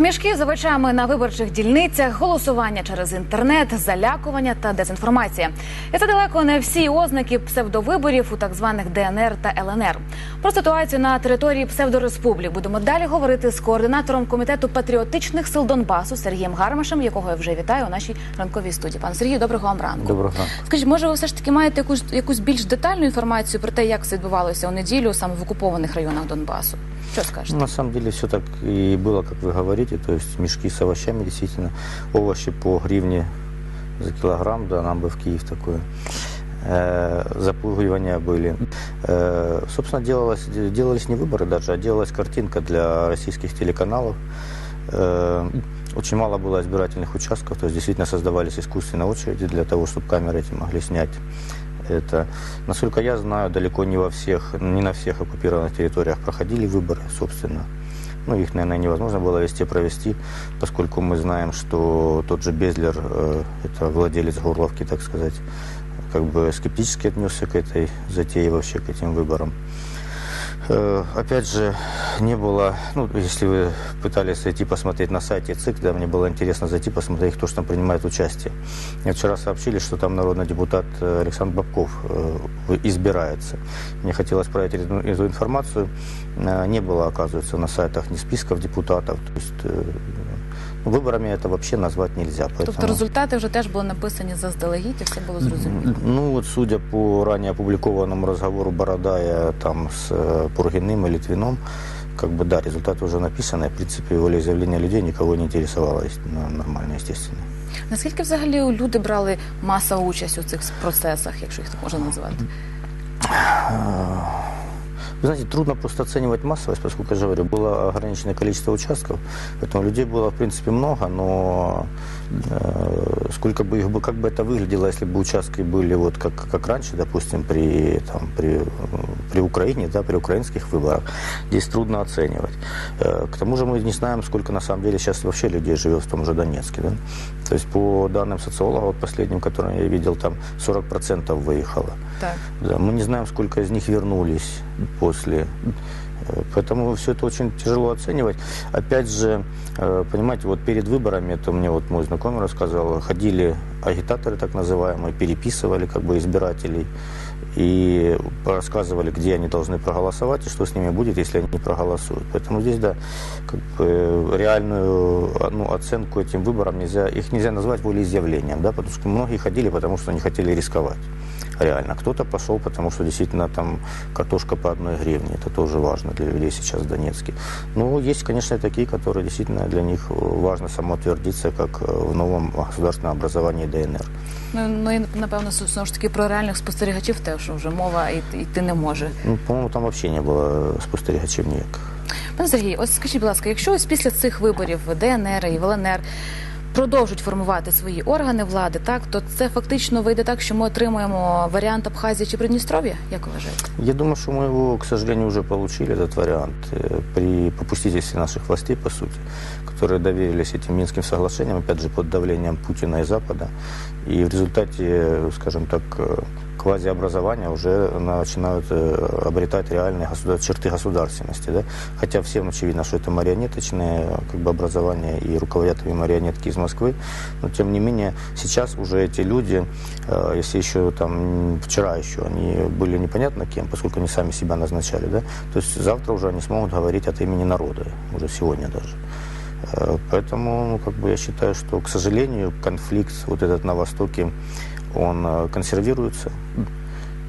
Мішки з овочами на виборчих дільницях, голосування через інтернет, залякування та дезінформація. І це далеко не всі ознаки псевдовиборів у так званих ДНР та ЛНР. Про ситуацію на території псевдореспублік будемо далі говорити з координатором комітету патріотичних сил Донбасу Сергієм Гармашем, якого я вже вітаю у нашій ранковій студії. Пане Сергію, доброго вам ранку. Доброго ранку. Скажіть, може, ви все ж таки маєте якусь якусь більш детальну інформацію про те, як це відбувалося у неділю саме в окупованих районах Донбасу? Що скажете? На самом деле все так и было, как вы говорите, то есть мешки с овощами, действительно, овощи по гривне за килограмм, да, нам бы в Киев такое. Э, запугивания были. Э, собственно, делалось, делались не выборы даже, а делалась картинка для российских телеканалов. Э, очень мало было избирательных участков, то есть действительно создавались искусственные очереди для того, чтобы камеры эти могли снять это, насколько я знаю, далеко не во всех, не на всех оккупированных территориях проходили выборы, собственно. Ну, их, наверное, невозможно было вести, провести, поскольку мы знаем, что тот же Безлер, э, это владелец Горловки, так сказать, как бы скептически отнесся к этой затее, вообще к этим выборам. Э, Опять же, не было, ну, если вы пытались зайти посмотреть на сайте ЦИК, да, мне было интересно зайти посмотреть, кто же там принимает участие. Мне вчера сообщили, что там народный депутат э, Александр Бабков э, избирается. Мне хотелось проверить эту, эту информацию. Не было, оказывается, на сайтах ни списков депутатов. То есть э, ну, выборами это вообще назвать нельзя. Тобто поэтому- результати вже теж були написані заздалегідь, і все було зрозуміло. ну вот судя по ранее опубликованному разговору Бородая там с э, Пургиным и Литвином, как бы да, результаты уже написаны. В принципе, волеизъявление людей никого не интересовало, естественно, нормально, естественно. Наскільки взагалі люди брали маса участь у цих процесах, якщо їх так можна назвати? Вы знаете, трудно просто оценивать массовость, поскольку, я же говорю, было ограниченное количество участков, поэтому людей было, в принципе, много, но э, сколько бы их бы, как бы это выглядело, если бы участки были вот как, как раньше, допустим, при, там, при, при Украине, да, при украинских выборах, здесь трудно оценивать. Э, к тому же мы не знаем, сколько на самом деле сейчас вообще людей живет в том же Донецке, да? То есть по данным социолога, вот последним, который я видел, там 40% выехало. Так. Да, мы не знаем, сколько из них вернулись после. Э, Поэтому все это очень тяжело оценивать. Опять же, э, понимаете, вот перед выборами, это мне вот мой знакомый рассказал, ходили агитаторы так называемые, переписывали как бы избирателей и рассказывали, где они должны проголосовать и что с ними будет, если они не проголосуют. Поэтому здесь, да, как бы реальную ну, оценку этим выборам нельзя, их нельзя назвать волеизъявлением, да, потому что многие ходили, потому что не хотели рисковать. Реально. Кто-то пошел, потому что действительно там картошка по одной гривне. Это тоже важно для людей сейчас в Донецке. Но есть, конечно, и такие, которые действительно для них важно самоутвердиться, как в новом государственном образовании ДНР. Ну, ну і напевно знову ж таки про реальних спостерігачів теж вже мова йти, йти не може. Ну, по-моему, там вообще не было спостерігачів ніяких. Пане Сергій, ось скажіть, будь ласка, якщо ось після цих виборів ДНР і ЛНР продовжують формувати свої органи влади, так то це фактично вийде так, що ми отримуємо варіант Абхазії чи Придністров'я? Як ви вважаєте? Я думаю, что мы его, к сожалению, уже получили, этот вариант, э, при попустительстве наших властей, по сути, которые доверились этим Минским соглашениям, опять же, под давлением Путина и Запада. И в результате, э, скажем так, э, квазиобразования уже начинают э, обретать реальные государ- черты государственности. Да? Хотя всем очевидно, что это марионеточное э, как бы, образование и руководят ими марионетки из Москвы. Но тем не менее, сейчас уже эти люди, э, если еще там вчера еще они были непонятно кем, поскольку они сами себя назначали, да, то есть завтра уже они смогут говорить от имени народа, уже сегодня даже. Э, Поэтому, ну, как бы я считаю, что, к сожалению, конфликт вот этот на Востоке, он э, консервируется.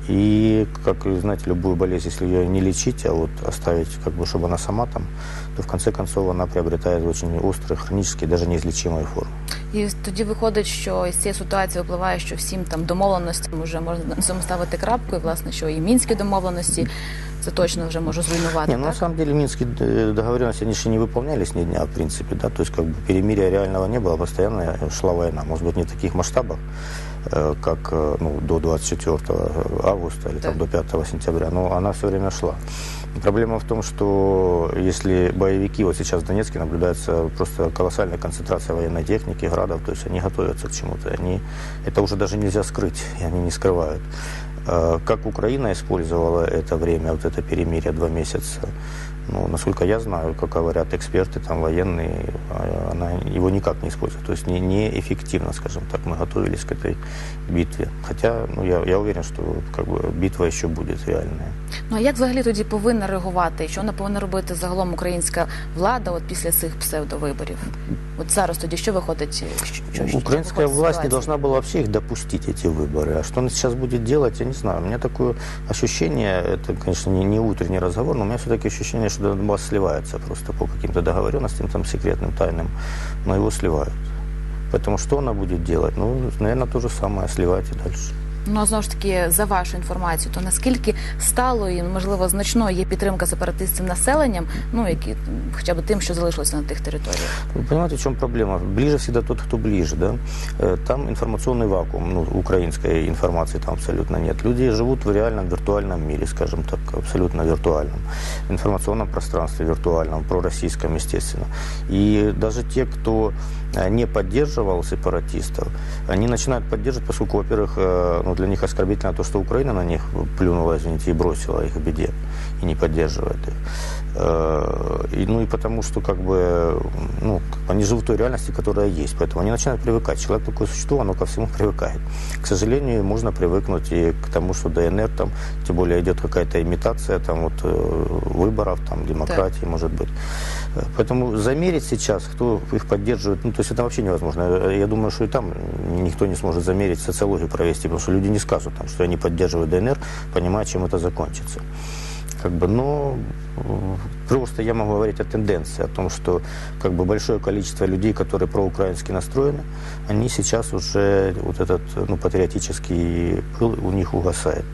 И, как знаете, любую болезнь, если ее не лечить, а вот оставить, как бы, чтобы она сама там, то в конце концов она приобретает очень острые, хронические, даже неизлечимые формы. І тоді виходить, що із цієї ситуації впливає, що всім там домовленостям вже можна на цьому ставити крапку, і власне, що і мінські домовленості це точно вже може зруйнувати. Не, ну, на так? самом деле минские э, договоренности, они же не выполнялись ни дня, в принципе, да, то есть как бы перемирия реального не было, постоянно шла война, может быть, не в таких масштабах, э, как э, ну, до 24 августа или там, Да. до 5 сентября, но она все время шла. Проблема в том, что если боевики, вот сейчас в Донецке наблюдается просто колоссальная концентрация военной техники, градов, то есть они готовятся к чему-то, они, это уже даже нельзя скрыть, и они не скрывают. Э, Как Украина использовала это время, вот это перемирие два месяца, Ну, насколько я знаю, как говорят эксперты, там военные, а, она его никак не использует. То есть не, неэффективно, скажем так, мы готовились к этой битве. Хотя ну, я, я уверен, что как бы, битва еще будет реальная. Ну а як взагалі тоді повинна реагувати? Що вона повинна робити загалом українська влада от після цих псевдовиборів? От зараз тоді що виходить? Що, що, що Украинская виходить з власть не ситуації? должна была вообще их допустить, эти выборы. А что она сейчас будет делать, я не знаю. У меня такое ощущение, это, конечно, не, не утренний разговор, но у меня все-таки ощущение, что Донбасс сливается просто по каким-то договоренностям, там, секретным, тайным, Но его сливают. Поэтому что она будет делать? Ну, наверное, то же самое, сливать и дальше. Ну а знову ж таки, за вашу інформацію, то наскільки сталою і можливо значною є підтримка сепаратистів населенням, ну які м, хоча б тим, що залишилося на тих територіях? Вы понимаете, в чем проблема? Ближе всегда тот, кто ближе, да? Э, Там информационный вакуум, ну, украинской информации там абсолютно нет. Люди живут в реальном виртуальном мире, скажем так, абсолютно виртуальном. Информационном пространстве виртуальном, пророссийском, естественно. И даже те, кто э, не поддерживал сепаратистов, они начинают поддерживать, поскольку, во-первых, ну, для них оскорбительно то, что Украина на них плюнула, извините, и бросила их в беде, и не поддерживает их. Э, И, ну и потому что как бы, ну, они живут в той реальности, которая есть. Поэтому они начинают привыкать. Человек такое существо, оно ко всему привыкает. К сожалению, можно привыкнуть и к тому, что ДНР там, тем более идет какая-то имитация там вот э, выборов, там демократии, может быть. Э, Поэтому замерить сейчас, кто их поддерживает, ну, то есть это вообще невозможно. Я думаю, что и там никто не сможет замерить, социологию провести, потому что люди не скажут, там, что они поддерживают ДНР, понимая, чем это закончится. Как бы, но э, просто я могу говорить о тенденции, о том, что как бы большое количество людей, которые проукраински настроены, они сейчас уже вот этот ну, патриотический пыл у них угасает.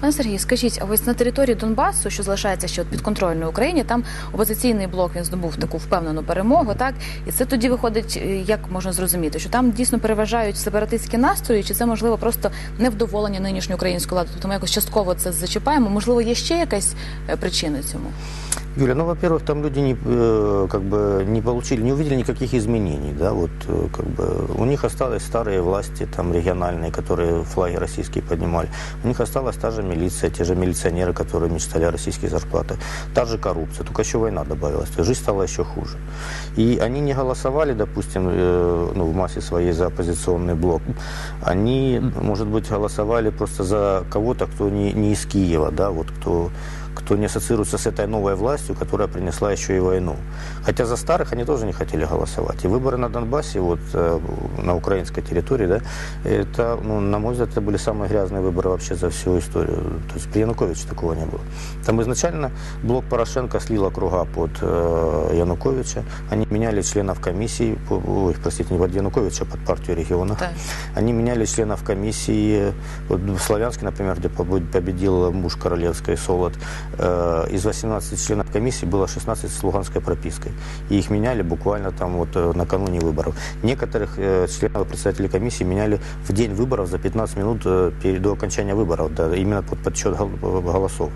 Пане Сергій, скажіть, а ось на території Донбасу, що залишається ще підконтрольною Україні, там опозиційний блок він здобув таку впевнену перемогу, так і це тоді виходить, е, як можна зрозуміти, що там дійсно переважають сепаратистські настрої, чи це можливо просто невдоволення нинішньої української влади? Тобто ми якось частково це зачіпаємо. Можливо, є ще якась е, причина цьому? Юля, ну, во-первых, там люди не, э, как бы не получили, не увидели никаких изменений, да, вот, э, как бы, у них осталось старые власти, там, региональные, которые флаги российские поднимали, у них осталась та же милиция, те же милиционеры, которые мечтали о российских зарплатах, та же коррупция, только еще война добавилась, то есть жизнь стала еще хуже. И они не голосовали, допустим, э, ну, в массе своей за оппозиционный блок, они, может быть, голосовали просто за кого-то, кто не, не из Киева, да, вот, кто кто не ассоциируется с этой новой властью, которая принесла еще и войну. Хотя за старых они тоже не хотели голосовать. И выборы на Донбассе, вот э, на украинской территории, да, это, ну, на мой взгляд, это были самые грязные выборы вообще за всю историю. То есть при Януковиче такого не было. Там изначально блок Порошенко слил округа под э, Януковича. Они меняли членов комиссии, ой, простите, не под Януковича, а под партию регионов. Так. Они меняли членов комиссии. Вот в Славянске, например, где победил муж Королевской Солод, э, из 18 членов комиссии было 16 с луганской пропиской. И их меняли буквально там вот э, накануне выборов. Некоторых э, членов и председателей комиссии меняли в день выборов за 15 минут э, до окончания выборов, да, именно под подсчет гол- голосов.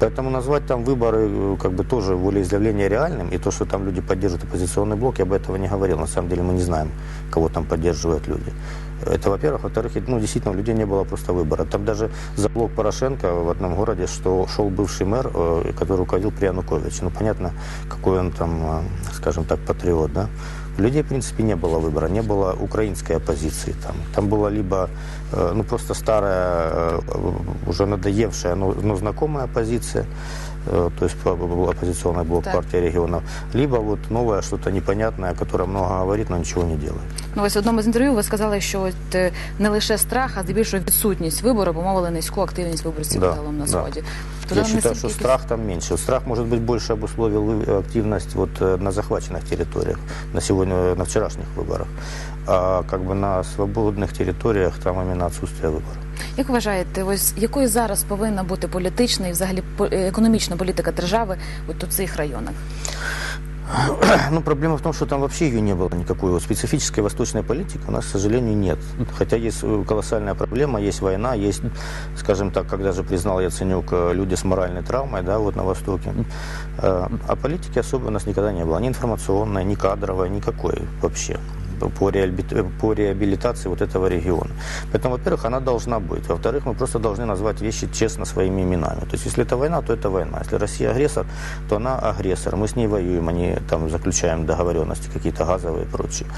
Поэтому назвать там выборы э, как бы тоже волеизъявление реальным, и то, что там люди поддерживают оппозиционный блок, я бы этого не говорил. На самом деле мы не знаем, кого там поддерживают люди. Это, во-первых. Во-вторых, ну, действительно, у людей не было просто выбора. Там даже за блок Порошенко в одном городе, что шел бывший мэр, э, который руководил при Януковиче. Ну, понятно, какой он там, э, скажем так, патриот, да. Людей, в принципе, не было выбора, не было украинской оппозиции там. Там была либо, э, ну, просто старая, э, уже надоевшая, но, но знакомая оппозиция, то есть по- был оппозиционный блок Так. партии регионов, либо вот новое, что-то непонятное, которое много говорит, но ничего не делает. Ну, ось в одному з інтерв'ю ви сказали, що от е, не лише страх, а здебільшого відсутність вибору обумовили низьку активність виборців Да, загалом на да. сході. Я нам считаю, наскільки что якісь- страх там меньше. Страх, может быть, больше обусловил вы- активность вот э, на захваченных территориях, на сегодня, на вчерашних выборах. А как бы на свободных территориях там именно отсутствие выбора. Як вважаєте, ось якою зараз повинна бути політична і взагалі по- е, економічна політика держави от у цих районах? Ну, проблема в том, что там вообще ее не было никакой. Вот специфической восточной политики у нас, к сожалению, нет. Хотя есть э, колоссальная проблема, есть война, есть, скажем так, как даже признал Яценюк, э, люди с моральной травмой, да, вот на Востоке. Э, А политики особо у нас никогда не было. Ни информационной, ни кадровой, никакой вообще. по, реабили- по реабилитации вот этого региона. Поэтому, во-первых, она должна быть. Во-вторых, мы просто должны назвать вещи честно своими именами. То есть, если это война, то это война. Если Россия агрессор, то она агрессор. Мы с ней воюем, не там заключаем договоренности какие-то газовые и прочие.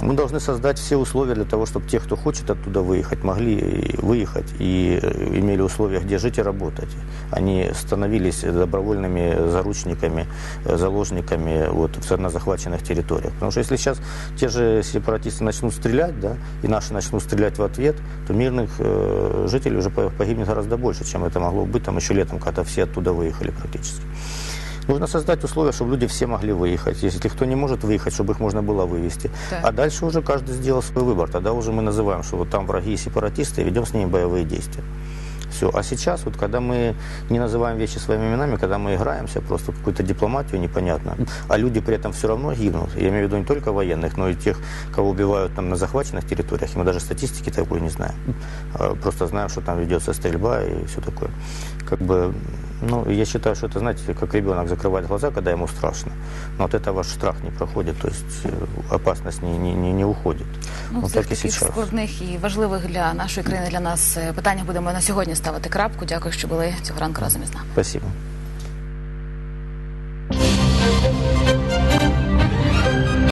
Мы должны создать все условия для того, чтобы те, кто хочет оттуда выехать, могли выехать и э, имели условия, где жить и работать. Они становились добровольными заручниками, э, заложниками вот, на захваченных территориях. Потому что если сейчас те же сепаратисты начнут стрелять, да, и наши начнут стрелять в ответ, то мирных э, жителей уже по- погибнет гораздо больше, чем это могло быть там еще летом, когда все оттуда выехали практически. Нужно создать условия, чтобы люди все могли выехать. Если кто не может выехать, чтобы их можно было вывести. Так. А дальше уже каждый сделал свой выбор. Тогда уже мы называем, что вот там враги и сепаратисты, и ведем с ними боевые действия. Все. А сейчас, вот когда мы не называем вещи своими именами, когда мы играемся просто какую-то дипломатию непонятно, а люди при этом все равно гибнут. Я имею в виду не только военных, но и тех, кого убивают там на захваченных территориях. И мы даже статистики такой не знаем. А Просто знаем, что там ведется стрельба и все такое. Как бы, ну, я считаю, что это, знаете, как ребенок закрывает глаза, когда ему страшно. Но от этого ваш страх не проходит, то есть э, опасность не, не, не, не уходит. Ну, Вот цих так и таких сейчас. складних і важливих для нашої країни, для нас е, питаннях будемо на сьогодні ставити крапку. Дякую, що були цього ранку разом із нами. Спасибо.